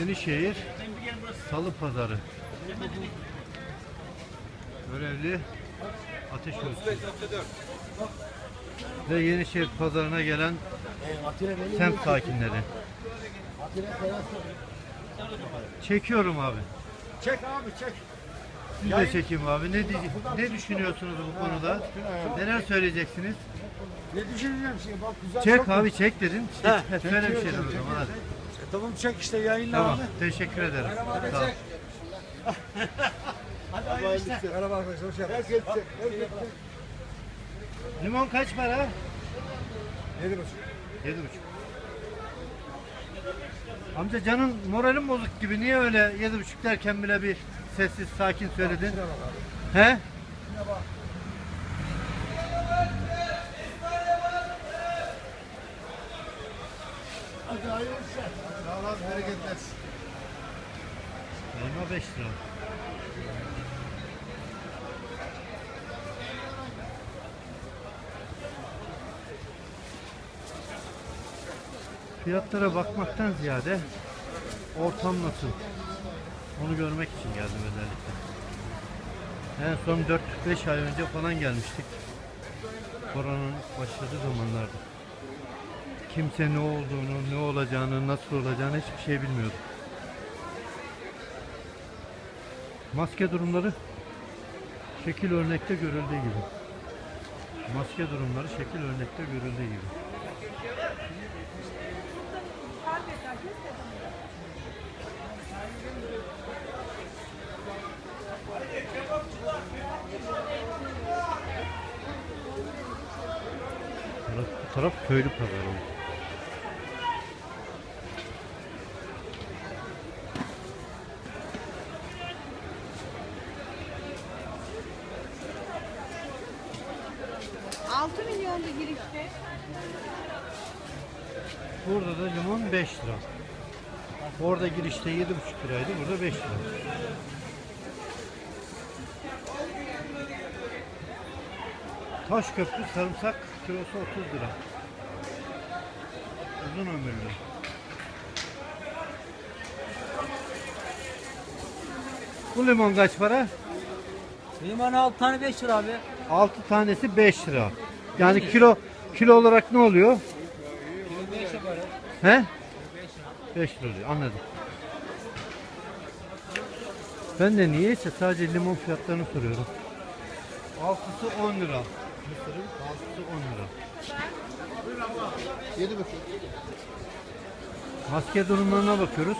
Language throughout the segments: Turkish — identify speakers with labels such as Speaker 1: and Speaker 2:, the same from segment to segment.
Speaker 1: Yenişehir Salı Pazarı. Görevli Ateş Ölçüsü. Ve Yenişehir Pazarı'na gelen semt sakinleri. Çekiyorum abi.
Speaker 2: Çek abi çek.
Speaker 1: Siz de çekeyim abi. Ne, ne düşünüyorsunuz bu konuda? Neler söyleyeceksiniz?
Speaker 2: Ne düşüneceğim şimdi bak güzel
Speaker 1: Çek abi çek dedin. Söyle bir şeyler o zaman hadi.
Speaker 2: Tamam çek işte yayınla
Speaker 1: Tamam
Speaker 2: abi.
Speaker 1: teşekkür ederim. Sağ ol.
Speaker 2: Hadi hayırlı işler. Merhaba arkadaşlar hoş geldiniz. Herkes çek. Herkes çek.
Speaker 1: Limon kaç para?
Speaker 2: Yedi buçuk.
Speaker 1: Yedi buçuk. Amca canın moralin bozuk gibi. Niye öyle yedi buçuk derken bile bir sessiz sakin söyledin? He?
Speaker 2: Hadi hayırlı işler. Sağ olun bereketler.
Speaker 1: Elma 5 lira. Fiyatlara bakmaktan ziyade ortam nasıl? Onu görmek için geldim özellikle. En son 4-5 ay önce falan gelmiştik. Koronanın başladığı zamanlarda. Kimse ne olduğunu, ne olacağını, nasıl olacağını hiçbir şey bilmiyordu. Maske durumları şekil örnekte görüldüğü gibi. Maske durumları şekil örnekte görüldüğü gibi. Bu taraf, köylü pazarı. oldu.
Speaker 3: Altı milyondu girişte.
Speaker 1: Burada da limon 5 lira. Orada girişte 7,5 liraydı. Burada 5 lira. Taş köprü sarımsak kilosu 30 lira. Uzun ömürlü. Bu limon kaç para?
Speaker 4: Limon 6 tane 5 lira abi.
Speaker 1: 6 tanesi 5 lira. Yani kilo kilo olarak ne oluyor?
Speaker 4: 5 yaparız.
Speaker 1: He? 5 lira oluyor. Anladım. Ben de niyeyse sadece limon fiyatlarını soruyorum. Altısı 10 lira. Mısırın altısı 10 lira.
Speaker 2: Yedi buçuk.
Speaker 1: Maske durumlarına bakıyoruz.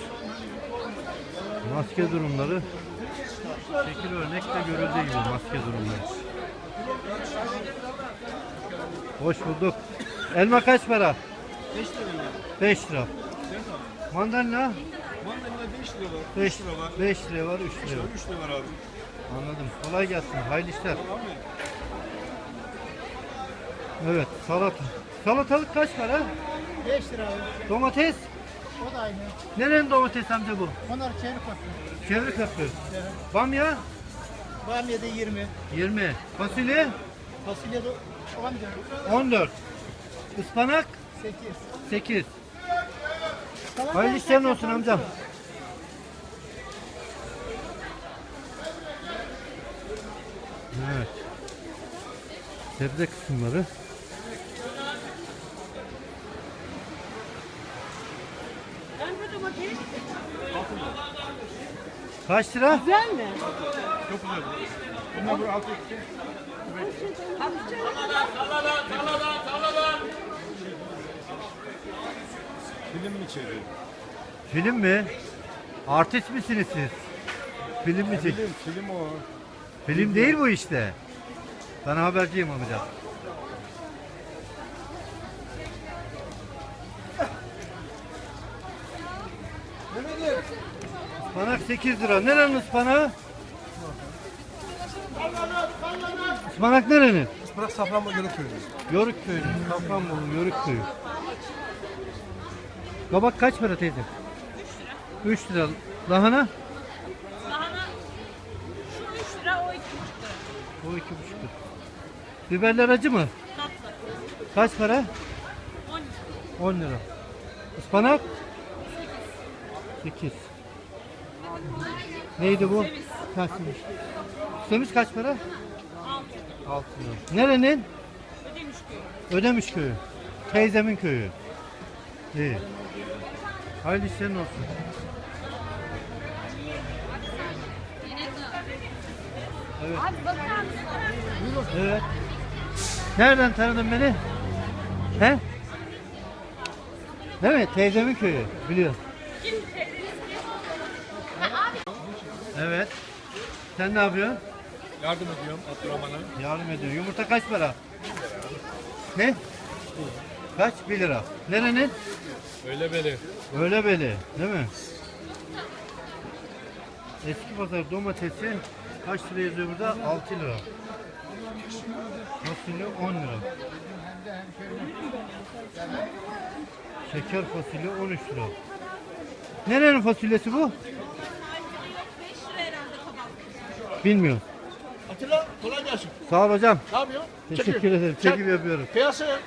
Speaker 1: Maske durumları şekil örnekte görüldüğü gibi maske durumları. Hoş bulduk. Elma kaç para?
Speaker 5: 5 lira mı?
Speaker 1: 5 lira. Mandalina
Speaker 5: Mandalina 5 lira var.
Speaker 1: 5
Speaker 5: lira var.
Speaker 1: 5 lira var, 3 lira var.
Speaker 5: 3 lira var abi.
Speaker 1: Anladım. Kolay gelsin. Hayırlı işler. Evet, salata. Salatalık kaç para?
Speaker 2: 5 lira abi.
Speaker 1: Domates.
Speaker 2: O da aynı.
Speaker 1: Nerenin domates amca bu?
Speaker 2: Onlar çevik bakıyor.
Speaker 1: Çevre kapı. Bamya
Speaker 2: Bamya'da 20.
Speaker 1: 20. Fasulye
Speaker 2: Fasulye de 14.
Speaker 1: 14. Ispanak
Speaker 2: 8.
Speaker 1: 8. Hayırlı işlerin olsun amcam. Evet. Sebze kısımları. Kaç lira?
Speaker 3: Güzel mi?
Speaker 5: bunlar bu altı Film mi çeviriyor?
Speaker 1: Film mi? Artist misiniz siz? Film mi çek?
Speaker 5: Film, film o.
Speaker 1: Film değil bu işte. Ben haberciyim amca. Ispanak 8 lira. Nerenin ıspanağı? Ispanak nerenin?
Speaker 2: Bırak safranma göre koyuyoruz.
Speaker 1: Yörük köyü. Safranbolu Yörük köyü. Kabak kaç para teyze? 3 lira. 3 lira. Lahana?
Speaker 3: Lahana şu 3 lira o 2,5 lira.
Speaker 1: O iki buçuk lira. Biberler acı mı?
Speaker 3: Tatlı.
Speaker 1: Kaç para?
Speaker 3: 10 lira.
Speaker 1: 10 lira. Ispanak? 8. Neydi bu? Kaç Semiz kaç para? 6. 6 lira. Nerenin?
Speaker 3: Ödemiş köyü.
Speaker 1: Ödemiş köyü. Teyzemin köyü. İyi. Hayırlı işlerin olsun. Evet.
Speaker 3: Abi bakar mısın?
Speaker 1: Evet. Nereden tanıdın beni? He? Değil mi? Teyzemin köyü. Biliyorum. Evet. Sen ne yapıyorsun?
Speaker 5: Yardım ediyorum Abdurrahman'a.
Speaker 1: Yardım ediyor. Yumurta kaç para? Ne? Kaç? 1 lira. Nerenin?
Speaker 5: Öyle beli.
Speaker 1: Öyle beli. Değil mi? Eski pazar domatesi kaç lira yazıyor burada? 6 lira. Fasulye 10 lira. Şeker fasulye 13 lira. Nerenin fasulyesi bu?
Speaker 3: 5 lira herhalde kabak.
Speaker 1: Bilmiyorum.
Speaker 2: Atilla kolay gelsin.
Speaker 1: Sağ ol hocam.
Speaker 2: Ne yapıyorsun?
Speaker 1: Teşekkür ederim. Çekim yapıyorum.
Speaker 2: Piyasaya.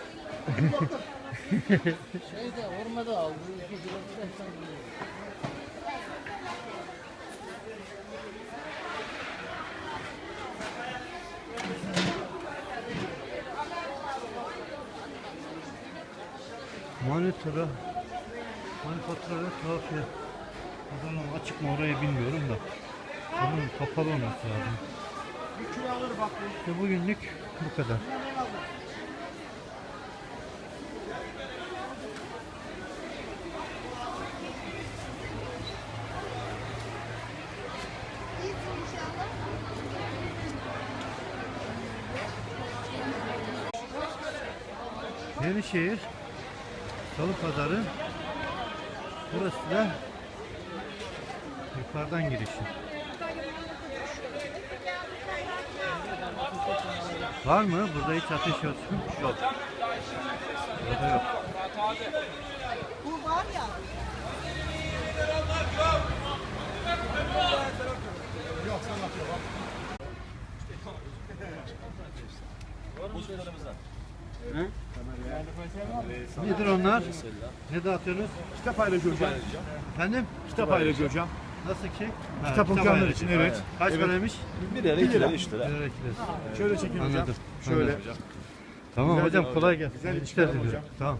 Speaker 1: Manitura. Manifatura tuhafiye. Bakalım açık mı orayı bilmiyorum da. Bunun kapalı olması lazım. İşte bugünlük bu kadar. Yenişehir Salı Pazarı Burası da yukarıdan girişi. Var mı? Burada hiç ateş yok. Yok. Burada yok. Nedir onlar? Ne dağıtıyorsunuz?
Speaker 2: Kitap ayrıcı hocam.
Speaker 1: Efendim?
Speaker 2: Kitap ayrıcı hocam.
Speaker 1: Nasıl ki? Ha,
Speaker 2: Kitap okuyanlar için, evet.
Speaker 1: Kaç
Speaker 2: Evet.
Speaker 1: paraymış?
Speaker 5: Bir lira, iki lira, üç lira.
Speaker 1: Bir lira, iki lira.
Speaker 2: Şöyle çekin hocam.
Speaker 1: Anladım.
Speaker 2: Şöyle.
Speaker 1: Anladım. Tamam
Speaker 2: Güzel hocam
Speaker 1: kolay gelsin.
Speaker 2: Güzel
Speaker 1: İşler
Speaker 2: işler
Speaker 1: diliyorum.
Speaker 2: hocam.
Speaker 1: Tamam.